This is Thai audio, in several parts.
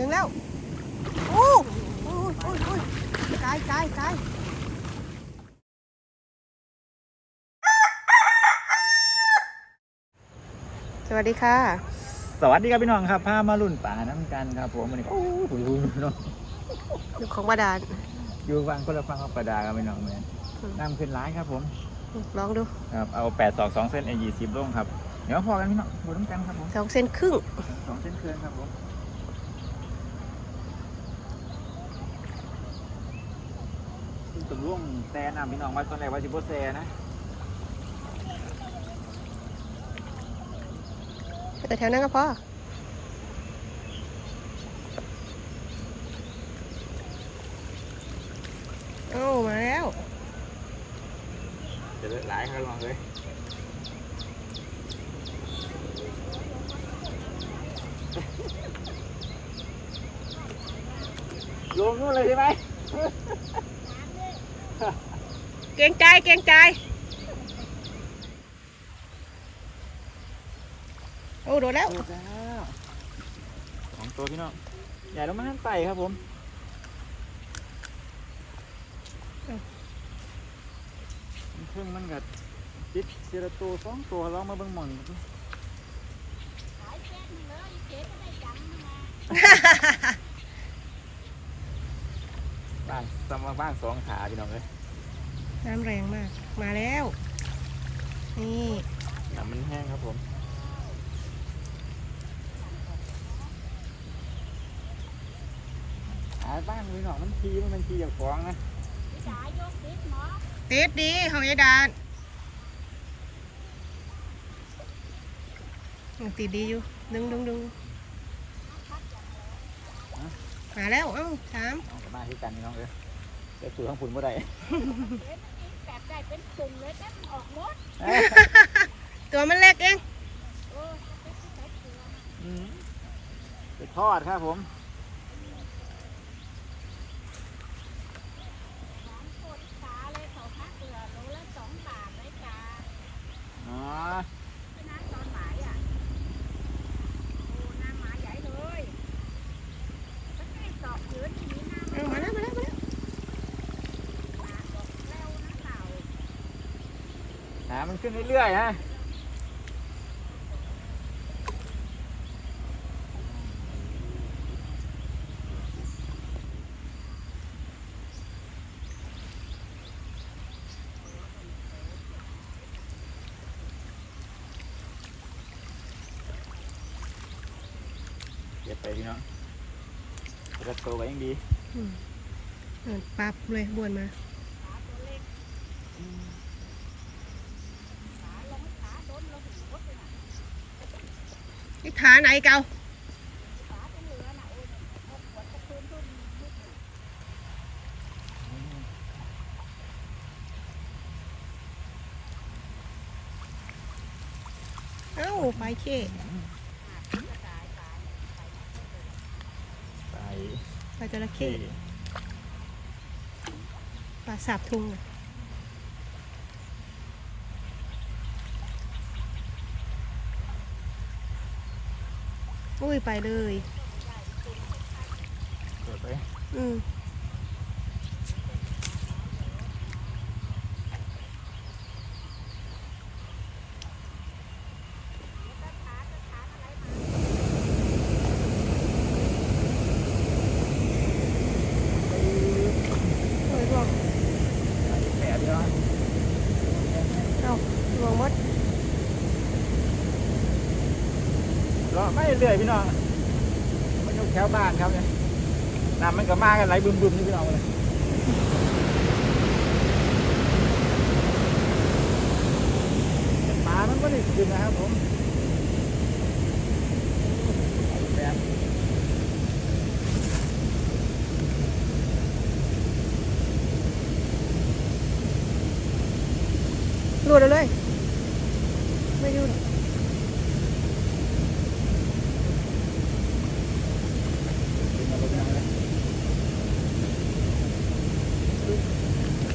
ดึงแล้วโอ้โอ้ยโอ้ยโอ้ยกายกายกายสวัสดีค่ะ สวัสดีครับพี่น้องครับพามาลุ่นป่าน้ำกันครับผมวันนี้ก็โอ้โหพี่น้องอยู่ของบาดาลอยู่ฟังคนละฟังกับประดาครับพี่น้องเลยอืมน้ำขึ้นร้ายครับผมลองดูครับเอาแปดสองสองเส้นเอยี่สิบลงครับ เดี๋ยวพอกันพี่น้องบูน้ำกันครับผมสองเส้นครึ่งสองเส้นเคลื่อนครับผม ตุ่มร่วงแซ่น้ำพี่น้องว่าตอนแรกว่าจิบโบแซ่นะแต่แถวนั้นก็พอเอ้มาแล้วจะเลือดร้ายครับพี่น้องเลยลงนู่นเลยใช่ไหม เกรงใจเกรงใจ โอ้โดนแล้วเจอแล้วสองตัวพี่น้องใหญ่แล้วมันนั่นไต่ครับผมครึ่งมันกัดติดเจระตัวสองตัวลองมาเบิ่งหม่องบ้างสมบ้างสองขาพี่น้องเลย น้ำแรงมาก มาแล้ว นี่น้ำมันแห้งครับผมหาบ้านพี่น้องมันทีมันเป็นทีจากฟองนะติดดีของยายดานยังติดดีอยู่ ดึงดึงดึงมาแล้ว เอ้าสามเอากลับมาที่กันพี่น้องเลยเดี๋ยวสู่ข้างฝุ่นเมื่อไรแบบได้ เป็นตุ่มเลยแต่มันออกหมดตัวมันเล็กเองเออเป็นที่ใส่เกลืออืมไปทอดครับผม สามคนขาเลยเขาพักเกลือโลละสองบาทเลยจ้า อ๋อ ไปน้ำตอนหมายอะโอ้น้ำหมาใหญ่เลยมันไม่สอบยืนที่นี่น้ำ เอามาแล้วมาแล้วมาแล้ว หมาบอกแล้วน้ำเต่า หามันขึ้นเรื่อยๆฮะเก็บไปพี่น้องจะโตไว้ยังดีอืมเออปับเลยบวนมาขาตัวเล็กขาลงขาโดนเราถึงรถเลยนะ นี่ขาไหนเกาขาตรงเหลือน่ะโอ้ยหกขวดกระเพื่อนต้นนิดหนึ่งเอ้าไปเช่กระจายตายไปไปจระโอเคเข้ปลาสาบทุงน่ะ อุ้ยไปเลยเกิดไป อืมโอ้ยรวง แปดพี่น้อง เอ้า รวงหมด รอไม่ เรื่อยพี่น้องมันอยู่แถวบ้านครับเนี่ยน้ำมันก็มากันไหลบึมๆนี่พี่น้องเลย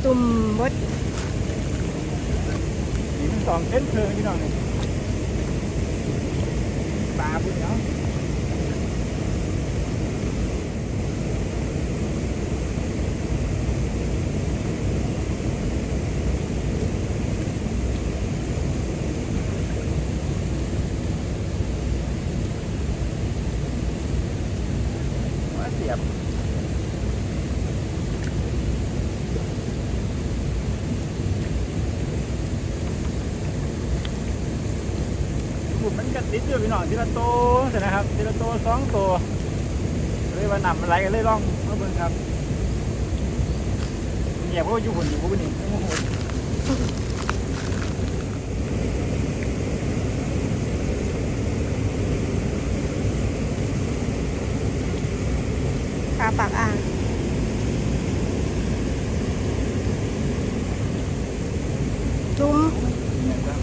ตุ่มบดอย่หินสองเส้นเพลิงยี่หน่อยปลาพุ่งเนาะเสียบ ตใช่นะครับทีละตัวสองตัวเลยว่านำอะไรกันเลยลองมาเบิ่งครับเหยียบเพราะว่าอยู่หุ่นอยู่พวกนี้โอ้โห คาปากอ่างจุ้ม เนี่ยครับ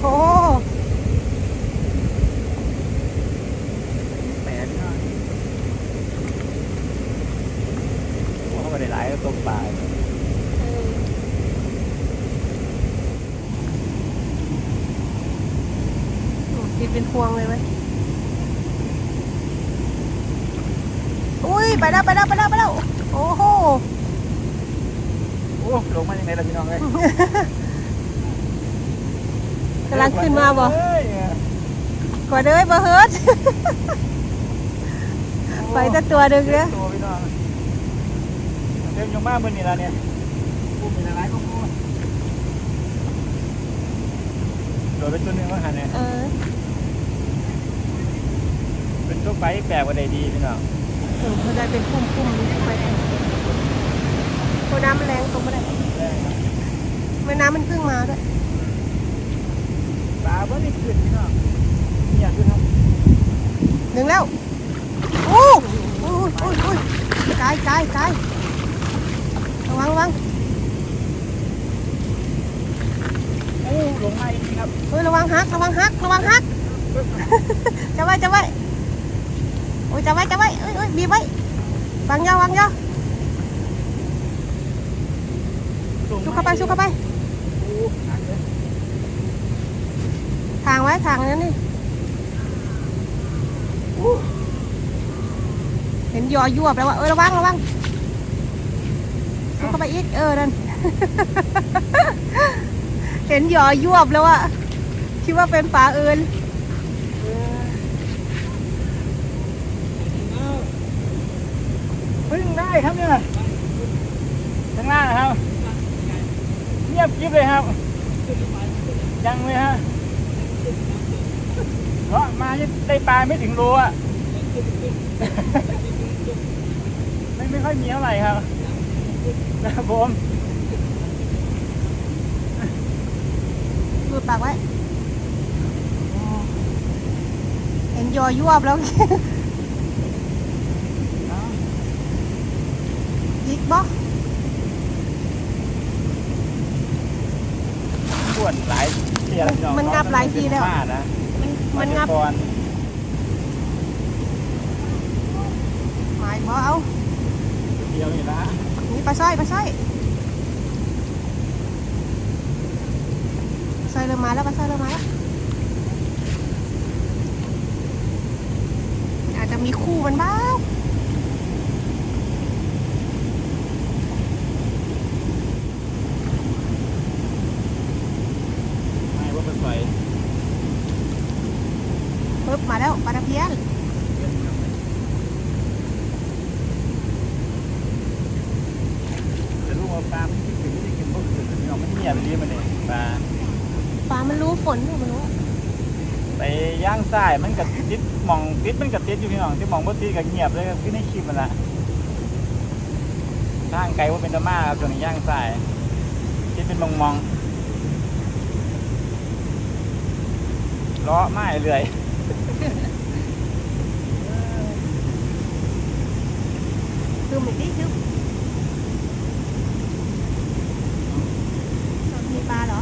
โอ้ แปดพี่น้องโอ้เขาไม่ได้หลายก็ตกปลา ติดเป็นพวงเลยไหมอุ้ยไปแล้วไปแล้วไปแล้วไปแล้วโอ้โหโอ้ลงมาอย่างไรล่ะพี่น้องเอ้ยกำลังขึ้นมาบ่เอ้ยกว่าเด้ยบ่เฮิร์ตไปแต่ตัวหนึ่งเด้อตัวพี่น้องเต็มยังมากมือนี่ละเนี่ยกูมีอะไรก็กูโดดไปตัวหนึงว่าหันเนี่ย เออเป็นตัวไปแปลกว่าใดดีพี่น้องเออมันได้เป็นพุ่มพุ่มๆไปโอ้น้ำมันแรงตรงไม่ได้แรงครับแม่น้ำมันเพิ่งมาด้วยปลาบ่ได้ขึ้นพี่น้องเนี่ยคือครับหนึ่งแล้วโอ้โอ้ยโอ้ยโอ้ยกายกายกายระวังระวังโอ้ลงมาอีกทีครับเฮ้ยระวังฮักระวังฮักระวังฮักจะไว้จะไว้ อ้ยจะไว้จะไว้เอ้ยเอ้ยบีบไว้วางยาววางยาวลงชุมกเข้าไปชุกเข้าไปโอ้หนักเลยทางไว้ทางนั้นนี่อู้เห็นยอยวบแล้วว่าเออระวังระวังชุกเข้าไปอีกเออนั่นเห็นยอยวบแล้วอะคิดว่าเป็นปลาเอิน เพึ่งได้ครับเนี่ยข้างล่างนะครับ เงียบกริบเลยครับ ยังเลยฮะเพราะมาได้ปลาไม่ถึงโลอะไม่ไม่ค่อยมีเท่าไหร่ครับนะครับผมดูดปากไว้ เห็นยอยวบแล้ว ยิก บ่ปวดหลายทีแล้วพี่องมันงับหลายทีแล้วเป็นพาดนะมันมันงับก่อนหมายบ่เอาเดียวอยู่ละนี่ปลาสร้อยปลาสร้อยสร้อยเริ่มมาแล้วปลาสร้อยเริ่มมาแล้วอาจจะมีคู่มันบ้าง ไม่ว่าเป็นไฟ ปึ๊บมาแล้วปลาตะเพียน จะรู้ว่าปลามันคิดถึงไม่ได้กินพวกอื่นพี่น้องมันเงียบไปเรื่อยมาเลยปลา ปลามันรู้ฝนอยู่มันรู้ ไปย่างทราย มันกับติดมองติดมันกับติดอยู่พี่น้องที่มองบ่ติดกับเงียบเลยคือในคลิปมันละทางไกลว่าเป็นตะมาครับตัวนี้ย่างทรายติดเป็นมองมองล้อไม้เรื่อยคือมันดิคือมีปลาเหรอ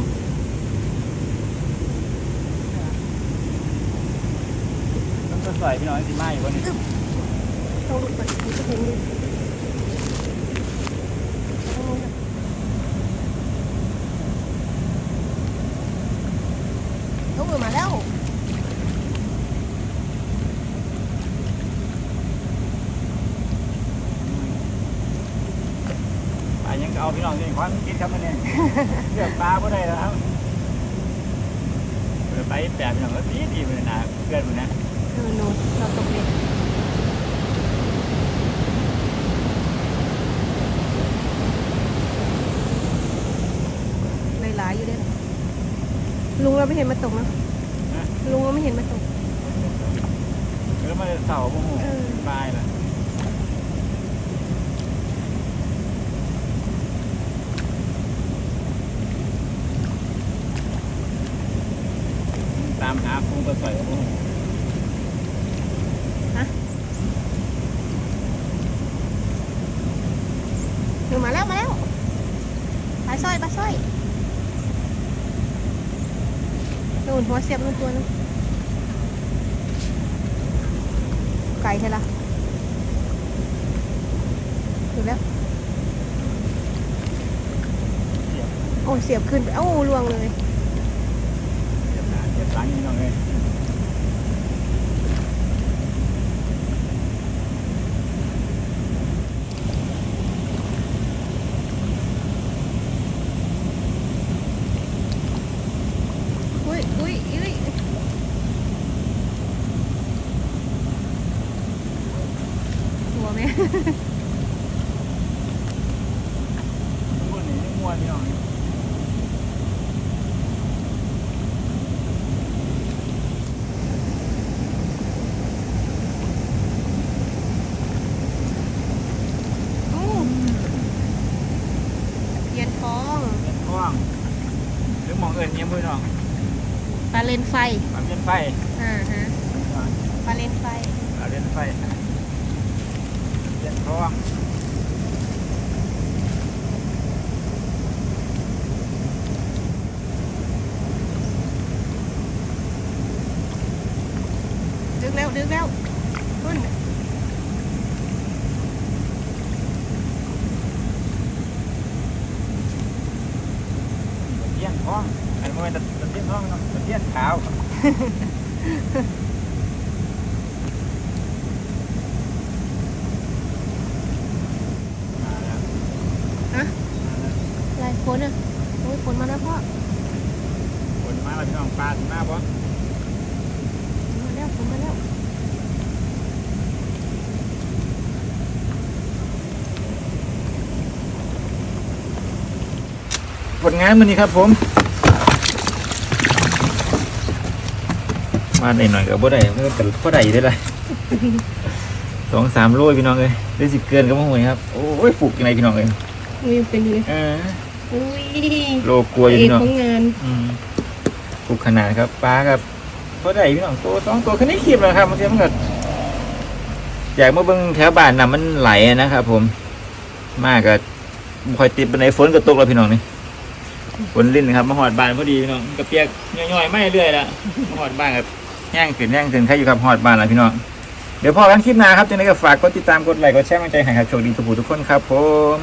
สวยพี่น้องสิมาอยู่วันนี้ต้องลุกไปดูจะเห็นดิต้อมาแล้วยังเอาพี่น้องสิควันกินครับมันเนี่ยเลือกปลาก็ได้แล้วครับไปแปลพี่น้องก็ดีดีเลยนะเพื่อนมันนะ เออโน่นเราตกเบ็ดหลายๆอยู่เด้อลุงเราไม่เห็นมาตกเนอะลุงเราไม่เห็นมาตก แล้วมันเสาโมโหเออบายละตามหาพุงกระสอยโมโห หนูมาแล้วมาแล้วปลาสร้อยปลาสร้อยนู่นหัว เสียบนู่นตัวนึงไก่ใช่ละดูแล้ว โอ้เสียบขึ้นไป โอ้ลวงเลยเสียบหนาเสียบหลังนี่น้องเลยอุ้ยอุ้ยอุ้ยหัวไห มม้วนนี่ม้วนพี่น้องนี่อู้เย็นท้องเล่นท้องหรือมองเอิญเยี่ยมพี่น้องปลาเลนไฟ ปลาเล่นไฟอ่าฮะปลาเลนไฟปลาเล่นไฟ เล่นท้องดึงแล้วดึงแล้วขึ้นเลี้ยนท้องอันนี้มันจะเลี้ยนท้องเนาะเลี้ยนขาว มาแล้ว ฮะลายฝนอะโอ้ยฝนมาแล้วพ่อ คนมาแล้วพี่น้องปลาถึงหน้าบ่ ฝนมาแล้วฝนมาแล้ว ผลงานมันนี่ครับผม มาหน่อยหน่อยกับบ่ได้มันก็แต่บ่ได้อยู่ได้ละสองสามโลพี่น้องเลยได้สิเกินก็บ่ห่วยครับ โอ้ยปลูกยังไงพี่น้องเลยอุ้ยเป็นอยู่เลยเอออุ้ยโลกลัวอยู่เอกพี่น้องของงานอืมปลูกขนาดครับปลาครับบ่ได้พี่น้องตัวสองตัวแค่นี้คลิปแล้วครับบางทีมันก็อยากมาเบิ่งแถวบ้านน่ะมันไหลอะนะครับผม มากก็บ่ค่อยติดปานใดฝนก็ตกแล้วพี่น้องนี่ ฝนลิ้นครับมาหอดบานพอดีพี่น้องกระเปียกย่อยๆไม่เรื่อยละมาหอดบ้านครับแห้งขึ้นแห้งขึ้นใครอยู่ครับหอดบ้านละพี่น้องเดี๋ยวพอกันคลิปหน้าครับจะไดก็ฝากกดติดตามกดไลค์กดแชร์กำลังใจให้ครับโชคดีทุกผู้ทุกคนครับผม